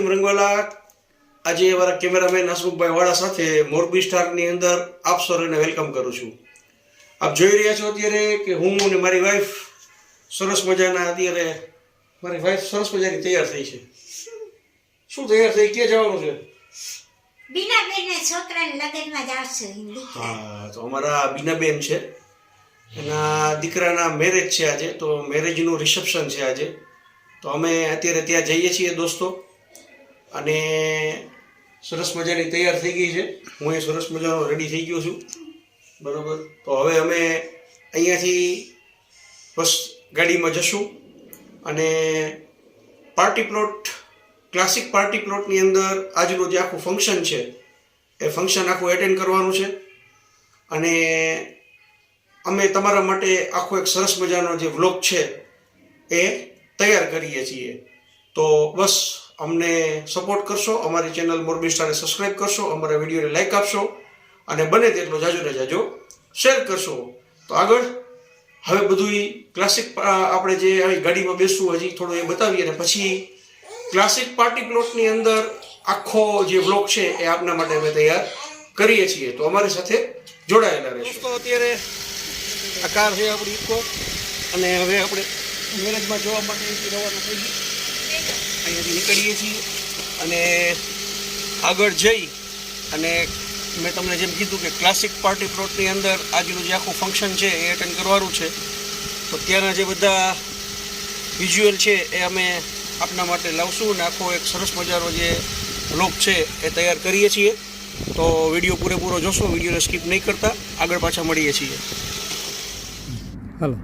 હું રંગવાલા આજે અમારા કેમેરામેન હસમુખભાઈ વાળા સાથે મોરબી સ્ટારની અંદર આપ સૌને વેલકમ કરું છું. આપ જોઈ રહ્યા છો અત્યારે કે હું અને મારી વાઈફ સરસ મજાના અત્યારે મારી વાઈફ સરસ મજાની તૈયાર થઈ છે. શું તૈયાર થઈ? ક્યાં જવાનું છે? છોકરાને લગ્નમાં હિન્દી હા તો અમારા બીનાબેન છે. એના દીકરાના મેરેજ છે આજે તો મેરેજનું રિસેપ્શન છે આજે. તો અમે અત્યારે ત્યાં જઈએ છીએ દોસ્તો. અને સરસ મજાની તૈયાર થઈ ગઈ છે. હું એ સરસ મજાનો રેડી થઈ ગયો છું. બરાબર? તો હવે અમે અહીંયાથી બસ ગાડીમાં જશું અને પાર્ટી પ્લોટ ક્લાસિક પાર્ટી પ્લોટની અંદર આજનું જે આખું ફંક્શન છે, એ ફંક્શન આખું એટેન્ડ કરવાનું છે. અને અમે તમારા માટે આખો એક સરસ મજાનો જે વ્લોગ છે, એ તૈયાર કરીએ છીએ. તો બસ અમને સપોર્ટ કરશો, અમારી ચેનલ મોરબી સ્ટારને સબસ્ક્રાઈબ કરશો, અમારા વિડીયોને લાઈક આપશો અને બને તેટલો જાજો ને જાજો શેર કરશો. તો આગળ, હવે બધું ક્લાસિક આપણે જે ગાડીમાં બેસવું હજી થોડું એ બતાવીએ અને પછી ક્લાસિક પાર્ટી પ્લોટની અંદર આખો જે વ્લોગ છે એ આપના માટે અમે તૈયાર કરીએ છીએ. તો અમારી સાથે જોડાયેલા રહેશો. અત્યારે આ કાર છે આપણી ઇકો અને હવે આપણે મેરેજમાં જોવા માટે રવાના થઈ અહીંયાથી નીકળીએ છીએ અને આગળ જઈ અને મેં તમને જેમ કીધું કે ક્લાસિક પાર્ટી પ્લોટની અંદર આજનું જે આખું ફંક્શન છે એ અટેન્ડ કરવાનું છે. તો ત્યાંના જે બધા વિઝ્યુઅલ છે એ અમે આપના માટે લાવશું અને આખો એક સરસ મજાનો જે લોક છે એ તૈયાર કરીએ છીએ. તો વીડિયો પૂરેપૂરો જોશો, વિડીયોને સ્કીપ નહીં કરતા. આગળ પાછા મળીએ છીએ. હાલો.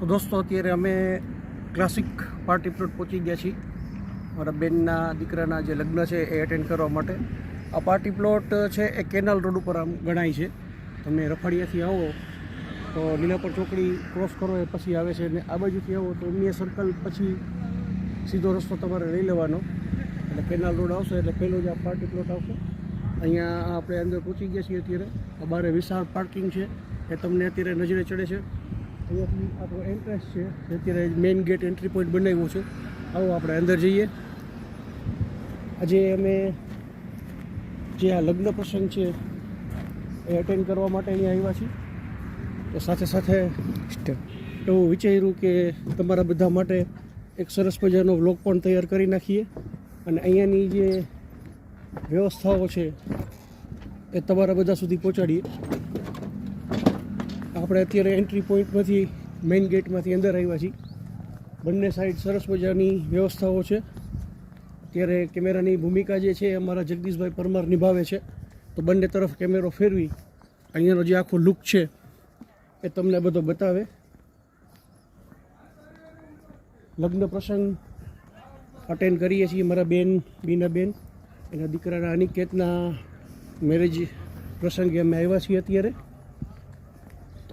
તો દોસ્તો, અત્યારે અમે ક્લાસિક પાર્ટી પ્લોટ પહોંચી ગયા છીએ. મારા બેનના દીકરાના જે લગ્ન છે એ એટેન્ડ કરવા માટે. આ પાર્ટી પ્લોટ છે એ કેનાલ રોડ ઉપર આમ ગણાય છે. તમે રફાડિયાથી આવો તો લીલાપર ચોકડી ક્રોસ કરો એ પછી આવે છે. અને આ બાજુથી આવો તો ઉમિયા સર્કલ પછી સીધો રસ્તો તમારે લઈ લેવાનો. એટલે કેનાલ રોડ આવશે એટલે પહેલો જ આ પાર્ટી પ્લોટ આવશે. અહીંયા આપણે અંદર પહોંચી ગયા છીએ અત્યારે. બારે વિશાળ પાર્કિંગ છે. એ તમને અત્યારે નજરે ચડે છે. અહીંયાથી આપણો એન્ટ્રન્સ છે. અત્યારે મેઇન ગેટ એન્ટ્રી પોઈન્ટ બનાવ્યો છે. આવો આપણે અંદર જઈએ. આજે અમે જે આ લગ્ન પ્રસંગ છે એ અટેન્ડ કરવા માટે અહીંયા આવ્યા છીએ. તો સાથે સાથે એવું વિચાર્યું કે તમારા બધા માટે એક સરસ મજાનો વ્લોગ પણ તૈયાર કરી નાખીએ. અને અહીંયાની જે વ્યવસ્થાઓ છે એ તમારા બધા સુધી પહોંચાડીએ. આપણે અત્યારે એન્ટ્રી પોઈન્ટમાંથી મેઇન ગેટમાંથી અંદર આવ્યા છીએ. બંને સાઈડ સરસ મજાની વ્યવસ્થાઓ છે. ત્યારે કેમેરાની ભૂમિકા જે છે અમારા જગદીશભાઈ પરમાર નિભાવે છે. તો બંને તરફ કેમેરો ફેરવી અહીંયાનો જે આખો લુક છે એ તમને બધો બતાવે. લગ્ન પ્રસંગ અટેન્ડ કરીએ છીએ મારા બેન બીનાબેન એના દીકરાના અનિકેતના મેરેજ પ્રસંગે અમે આવ્યા છીએ અત્યારે.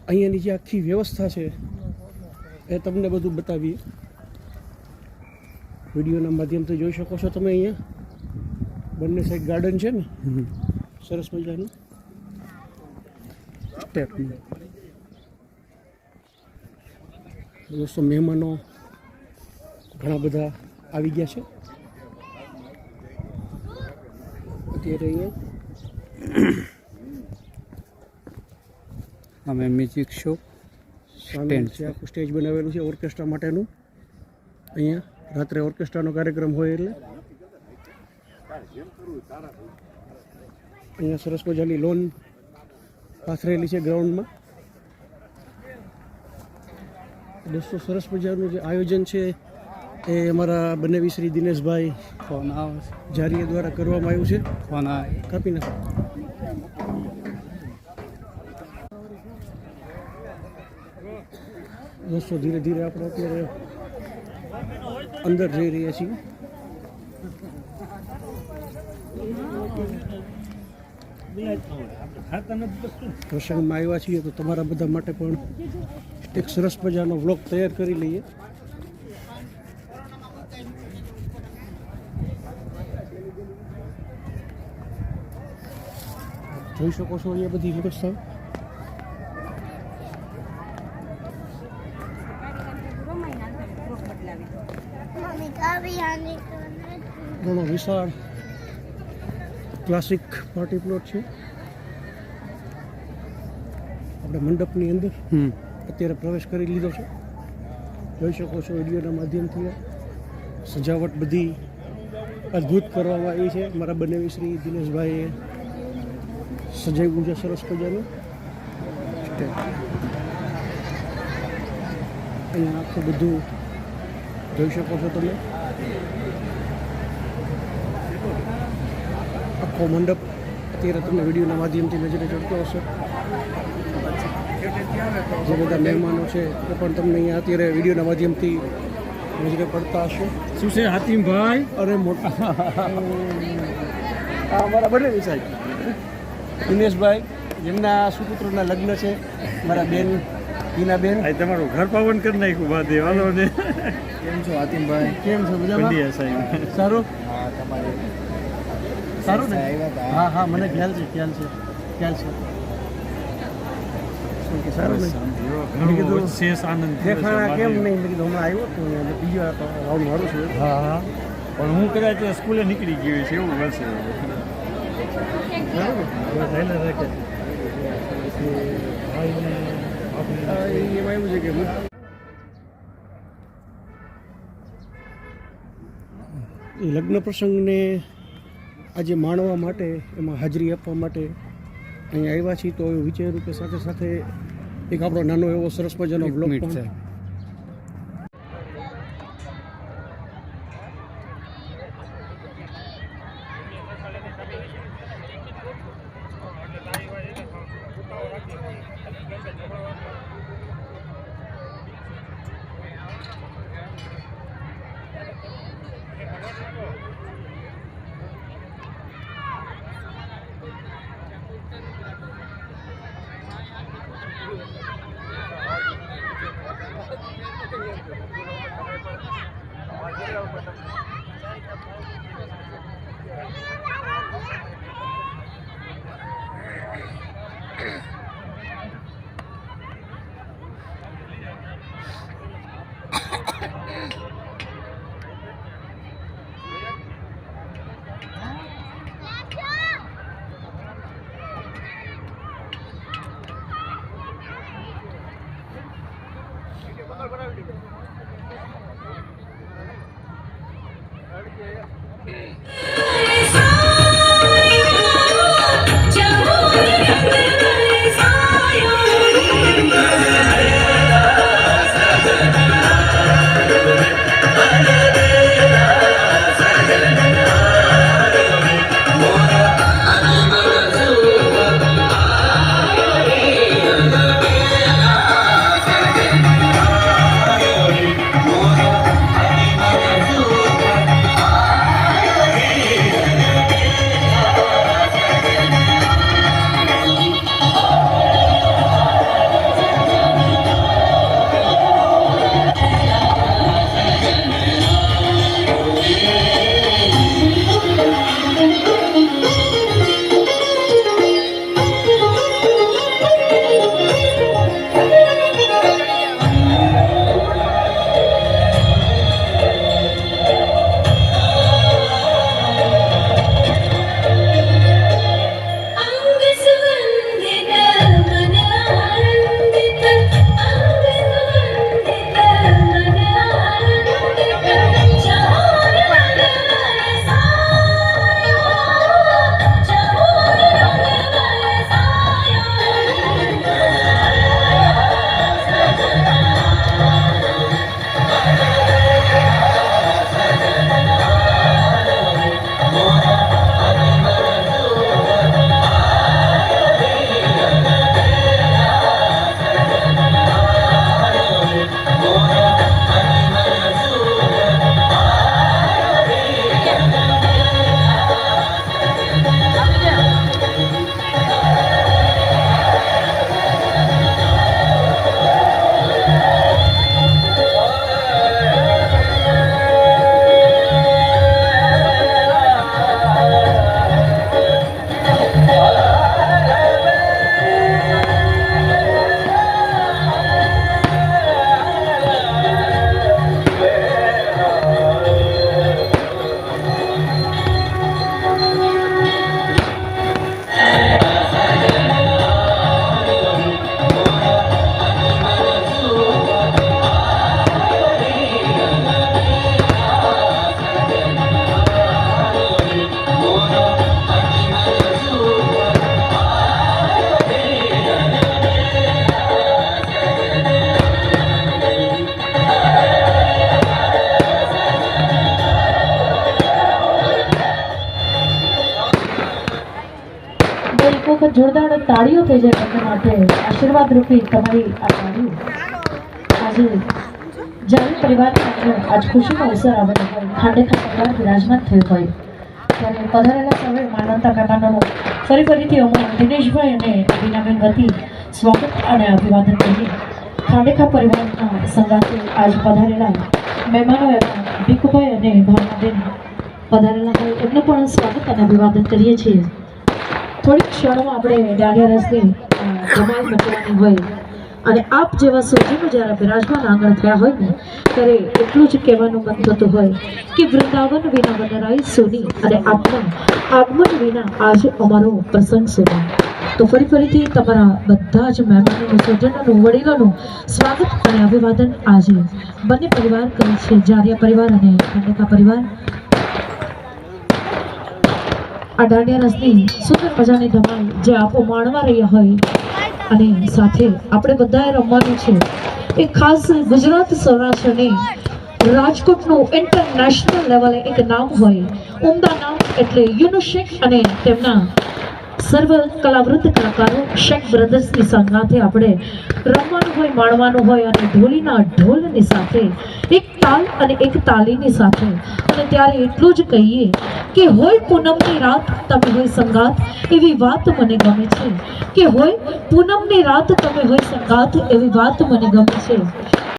અહીંયાની જે આખી વ્યવસ્થા છે એ તમને બધું બતાવીએ. વિડીયોના માધ્યમથી જોઈ શકો છો તમે અહીંયા. બંને સાઈડ ગાર્ડન છે ને? સરસ મજાનું. સ્ટેપ દોસ્તો મહેમાનો ઘણા બધા આવી ગયા છે. અત્યારે અહીંયા. અમે મ્યુઝિક શો સામે છે આખું સ્ટેજ બનાવેલું છે ઓર્કેસ્ટ્રા માટેનું. અહીંયા રાત્રે ઓર્કેસ્ટ્રાનો કાર્યક્રમ હોય એટલે. અહીંયા સરસ મજાની લોન પાથરેલી છે ગ્રાઉન્ડમાં દોસ્તો સરસ મજાનું જે આયોજન છે એ અમારા બંને શ્રી દિનેશભાઈ જારીએ દ્વારા કરવામાં આવ્યું છે. કાપી નાખો. દોસ્તો ધીરે ધીરે આપણે અત્યારે અંદર જઈ રહ્યા છીએ. પ્રસંગમાં આવ્યા છીએ તો તમારા બધા માટે પણ એક સરસ મજાનો વ્લોગ તૈયાર કરી લઈએ. જોઈ શકો છો અહીંયા બધી વ્યવસ્થા. ઘણો વિશાળ ક્લાસિક પાર્ટી પ્લોટ છે. આપણે મંડપની અંદર અત્યારે પ્રવેશ કરી લીધો છે. જોઈ શકો છો વિડીયોના માધ્યમથી સજાવટ બધી અદ્ભુત કરવામાં આવી છે. મારા બંને શ્રી દિનેશભાઈએ સજાવ્યું છે સરસ મજાનું. અહીંયા આખું બધું જોઈ શકો છો તમે આખો મંડપ અત્યારે તમને વિડીયોના માધ્યમથી નજરે ચડતો હશે જે બધા મહેમાનો છે એ પણ તમને અહીંયા અત્યારે વિડીયોના માધ્યમથી નજરે પડતા હશે શું છે હાતિમભાઈ અરે મોટા હા અમારા બંને સાહેબ દિનેશભાઈ જેમના સુપુત્રના લગ્ન છે મારા બેન હિનાબેન આ તમારું ઘર પાવન કરી નાખ્યું બાદ દેવાલોને કેમ છો હાતિમભાઈ કેમ છો? મજામાં? સાહેબ સારું? હા તમારે? સારું ને? હા હા મને ખ્યાલ છે ખ્યાલ છે ખ્યાલ છે. શું સારું ને? ઘણો કીધું, વિશેષ આનંદ થયો કેમ નહીં? મેં કીધું હમણાં આવ્યો બીજો આ તો રાઉન્ડ છું. હા હા. પણ હું કદાચ સ્કૂલે નીકળી ગયો છે એવું હશે. સારું એમાં એવું છે કે લગ્ન પ્રસંગને આજે માણવા માટે એમાં હાજરી આપવા માટે અહીંયા આવ્યા છીએ. તો વિચાર્યું કે સાથે સાથે એક આપણો નાનો એવો સરસ મજાનો બ્લોગ પણ Mm-hmm. સાહેબ એક વખત જોરદાર તાળીઓ થઈ જાય તમને માટે. આશીર્વાદ રૂપી તમારી આ તાળીઓ. આજે જ્યારે પરિવાર આજ ખુશીનો અવસર આવેલો હોય ખાંડે ખાંડા વિરાજમાન થયો હોય. ત્યારે પધારેલા સૌએ માનવતા કાકાનો ફરી ફરીથી અમારા દિનેશભાઈ અને બીનાબેન વતી સ્વાગત અને અભિવાદન કરીએ. ખાંડેખા પરિવારના સંગાતે આજ પધારેલા મહેમાનો એમાં ભીખુભાઈ અને ભાવનાબેન પધારેલા હોય એમનું પણ સ્વાગત અને અભિવાદન કરીએ છીએ. ક્ષણોમાં આપણે દાંડિયા રસની અ, ધમાલ મચવાની હોય. અને આપ જેવા સોજીનું જ્યારે બિરાજમાન આંગણ થયા હોય ને ત્યારે એટલું જ કહેવાનું મન થતું હોય કે વૃંદાવન વિના વનરાય સોની અને આપના આગમન વિના આજ અમારો પ્રસંગ સોની. તો ફરી ફરીથી તમારા બધા જ મહેમાનોનું સ્વજનોનું વડીલોનું સ્વાગત અને અભિવાદન આજે બંને પરિવાર કરે છે જારિયા પરિવાર અને ખંડકા પરિવાર. આ દાંડિયા રસની સુંદર મજાની ધમાલ જે આપો માણવા રહ્યા હોય. અને સાથે આપણે બધાએ રમવાનું છે. એ ખાસ ગુજરાત સૌરાષ્ટ્રને રાજકોટનું ઇન્ટરનેશનલ લેવલે એક નામ હોય. ઉમદા નામ એટલે યુનુશેખ અને તેમના સર્વ કલાવૃત્ત કલાકારો, શેખ બ્રધર્સની સંગાથે આપણે રમવાનું હોય, માણવાનું હોય અને ઢોલીના ઢોલની સાથે, એક તાલ અને એક તાલીની સાથે. અને ત્યારે એટલું જ કહીએ કે હોય પૂનમની રાત તમે હોય સંગાત એવી વાત મને ગમે છે. કે હોય પૂનમની રાત તમે હોય સંગાત એવી વાત મને ગમે છે.